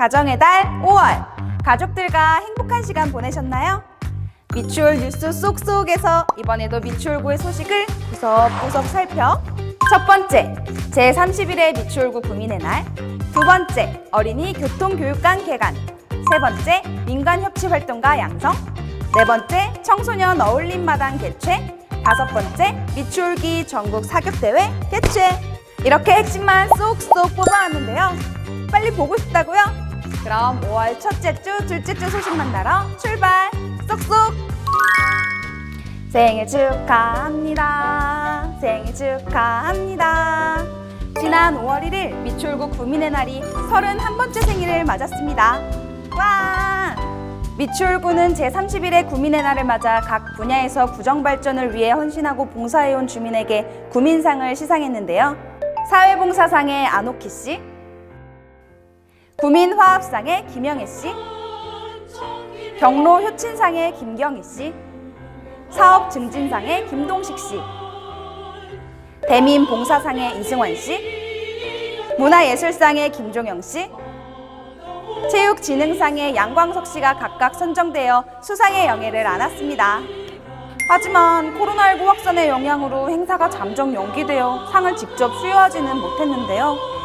가정의 달 5월. 가족들과 행복한 시간 보내셨나요? 미추홀 뉴스 쏙쏙에서 이번에도 미추홀구의 소식을 구석구석 살펴. 첫 번째, 제31회 미추홀구 구민의 날. 두 번째, 어린이 교통교육관 개관. 세 번째, 민간협치 활동가 양성. 네 번째, 청소년 어울림마당 개최. 다섯 번째, 미추홀기 전국 사격대회 개최. 이렇게 핵심만 쏙쏙 뽑아왔는데요. 빨리 보고 싶다고요? 그럼 5월 첫째 주, 둘째 주 소식 만나러 출발! 쏙쏙! 생일 축하합니다. 생일 축하합니다. 지난 5월 1일 미추홀구 구민의 날이 31번째 생일을 맞았습니다. 와! 미추홀구는 제31회 구민의 날을 맞아 각 분야에서 구정 발전을 위해 헌신하고 봉사해온 주민에게 구민상을 시상했는데요. 사회봉사상의 안옥희 씨, 구민화합상의 김영애 씨, 경로 효친상의 김경희 씨, 사업 증진상의 김동식 씨, 대민 봉사상의 이승환 씨, 문화예술상의 김종영 씨, 체육진흥상의 양광석 씨가 각각 선정되어 수상의 영예를 안았습니다. 하지만 코로나19 확산의 영향으로 행사가 잠정 연기되어 상을 직접 수여하지는 못했는데요.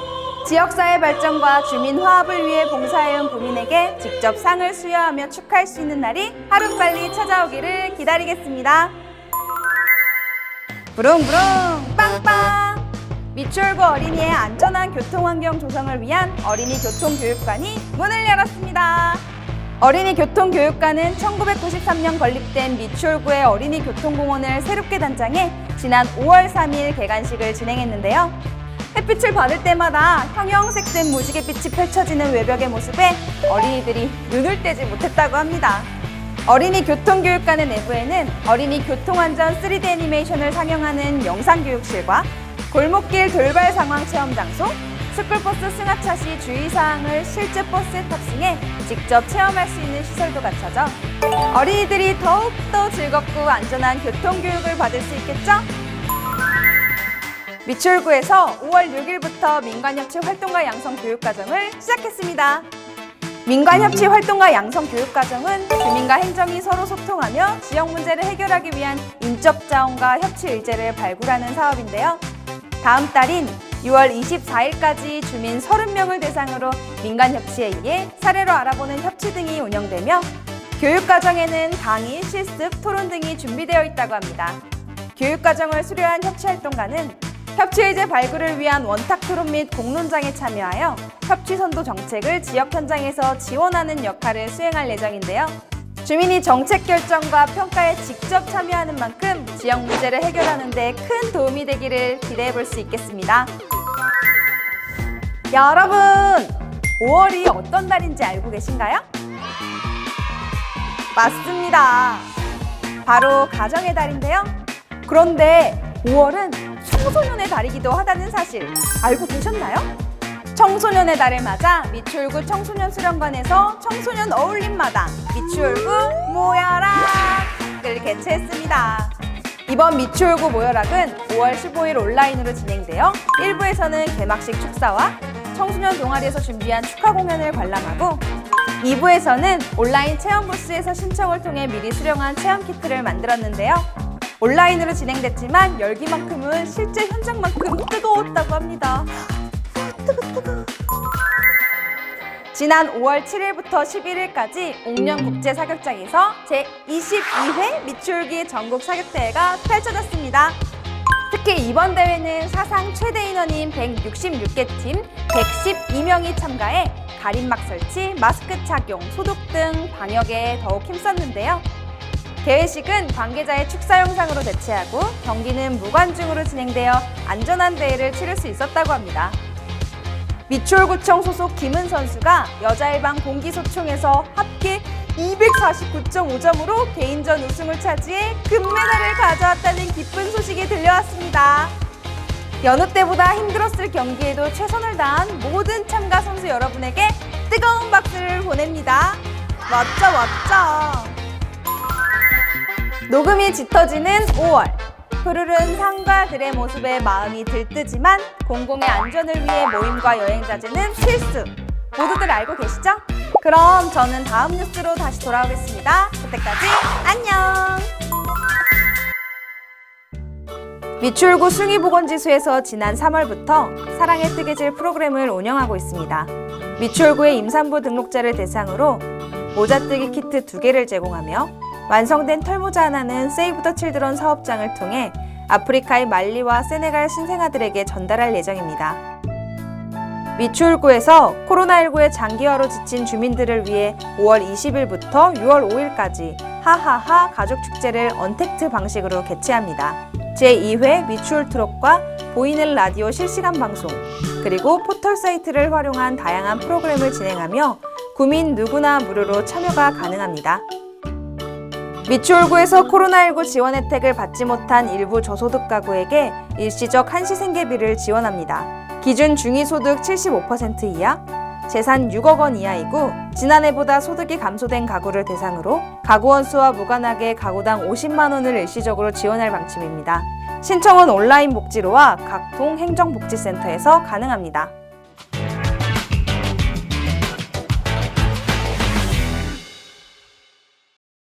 지역사회 발전과 주민 화합을 위해 봉사해온 구민에게 직접 상을 수여하며 축하할 수 있는 날이 하루빨리 찾아오기를 기다리겠습니다. 부릉부릉 빵빵! 미추홀구 어린이의 안전한 교통환경 조성을 위한 어린이 교통교육관이 문을 열었습니다. 어린이 교통교육관은 1993년 건립된 미추홀구의 어린이 교통공원을 새롭게 단장해 지난 5월 3일 개관식을 진행했는데요. 햇빛을 받을 때마다 형형색된 무지갯빛이 펼쳐지는 외벽의 모습에 어린이들이 눈을 떼지 못했다고 합니다. 어린이 교통교육관의 내부에는 어린이 교통안전 3D 애니메이션을 상영하는 영상교육실과 골목길 돌발 상황 체험 장소, 스쿨버스 승하차 시 주의사항을 실제 버스에 탑승해 직접 체험할 수 있는 시설도 갖춰져 어린이들이 더욱더 즐겁고 안전한 교통교육을 받을 수 있겠죠? 미추홀구에서 5월 6일부터 민간협치 활동가 양성 교육과정을 시작했습니다. 민간협치 활동가 양성 교육과정은 주민과 행정이 서로 소통하며 지역 문제를 해결하기 위한 인적 자원과 협치 의제를 발굴하는 사업인데요. 다음 달인 6월 24일까지 주민 30명을 대상으로 민간협치에 의해 사례로 알아보는 협치 등이 운영되며 교육과정에는 강의, 실습, 토론 등이 준비되어 있다고 합니다. 교육과정을 수료한 협치활동가는 협치의제 발굴을 위한 원탁 토론 및 공론장에 참여하여 협치선도 정책을 지역 현장에서 지원하는 역할을 수행할 예정인데요. 주민이 정책 결정과 평가에 직접 참여하는 만큼 지역 문제를 해결하는 데 큰 도움이 되기를 기대해 볼 수 있겠습니다. 여러분, 5월이 어떤 달인지 알고 계신가요? 맞습니다. 바로 가정의 달인데요. 그런데 5월은 청소년의 달이기도 하다는 사실 알고 계셨나요? 청소년의 달을 맞아 미추홀구 청소년 수련관에서 청소년 어울림 마당 미추홀구 모여락을 개최했습니다. 이번 미추홀구 모여락은 5월 15일 온라인으로 진행되어 1부에서는 개막식 축사와 청소년 동아리에서 준비한 축하 공연을 관람하고 2부에서는 온라인 체험 부스에서 신청을 통해 미리 수령한 체험 키트를 만들었는데요. 온라인으로 진행됐지만 열기만큼은 실제 현장만큼 뜨거웠다고 합니다. 지난 5월 7일부터 11일까지 옥년 국제 사격장에서 제 22회 미추홀기 전국 사격대회가 펼쳐졌습니다. 특히 이번 대회는 사상 최대 인원인 166개 팀 112명이 참가해 가림막 설치, 마스크 착용, 소독 등 방역에 더욱 힘썼는데요. 대회식은 관계자의 축사 영상으로 대체하고 경기는 무관중으로 진행되어 안전한 대회를 치를 수 있었다고 합니다. 미추홀구청 소속 김은 선수가 여자 일반 공기소총에서 합계 249.5점으로 개인전 우승을 차지해 금메달을 가져왔다는 기쁜 소식이 들려왔습니다. 여느 때보다 힘들었을 경기에도 최선을 다한 모든 참가 선수 여러분에게 뜨거운 박수를 보냅니다. 멋져 멋져. 녹음이 짙어지는 5월. 푸르른 산과 들의 모습에 마음이 들뜨지만 공공의 안전을 위해 모임과 여행 자제는 필수. 모두들 알고 계시죠? 그럼 저는 다음 뉴스로 다시 돌아오겠습니다. 그때까지 안녕! 미추홀구 숭이보건지수에서 지난 3월부터 사랑의 뜨개질 프로그램을 운영하고 있습니다. 미추홀구의 임산부 등록자를 대상으로 모자뜨기 키트 두개를 제공하며 완성된 털모자 하나는 세이브 더 칠드런 사업장을 통해 아프리카의 말리와 세네갈 신생아들에게 전달할 예정입니다. 미추홀구에서 코로나19의 장기화로 지친 주민들을 위해 5월 20일부터 6월 5일까지 하하하 가족축제를 언택트 방식으로 개최합니다. 제2회 미추홀 트롯과 보이는 라디오 실시간 방송, 그리고 포털 사이트를 활용한 다양한 프로그램을 진행하며 구민 누구나 무료로 참여가 가능합니다. 미추홀구에서 코로나19 지원 혜택을 받지 못한 일부 저소득 가구에게 일시적 한시 생계비를 지원합니다. 기준 중위소득 75% 이하, 재산 6억 원 이하이고 지난해보다 소득이 감소된 가구를 대상으로 가구 원 수와 무관하게 가구당 50만 원을 일시적으로 지원할 방침입니다. 신청은 온라인 복지로와 각동 행정복지센터에서 가능합니다.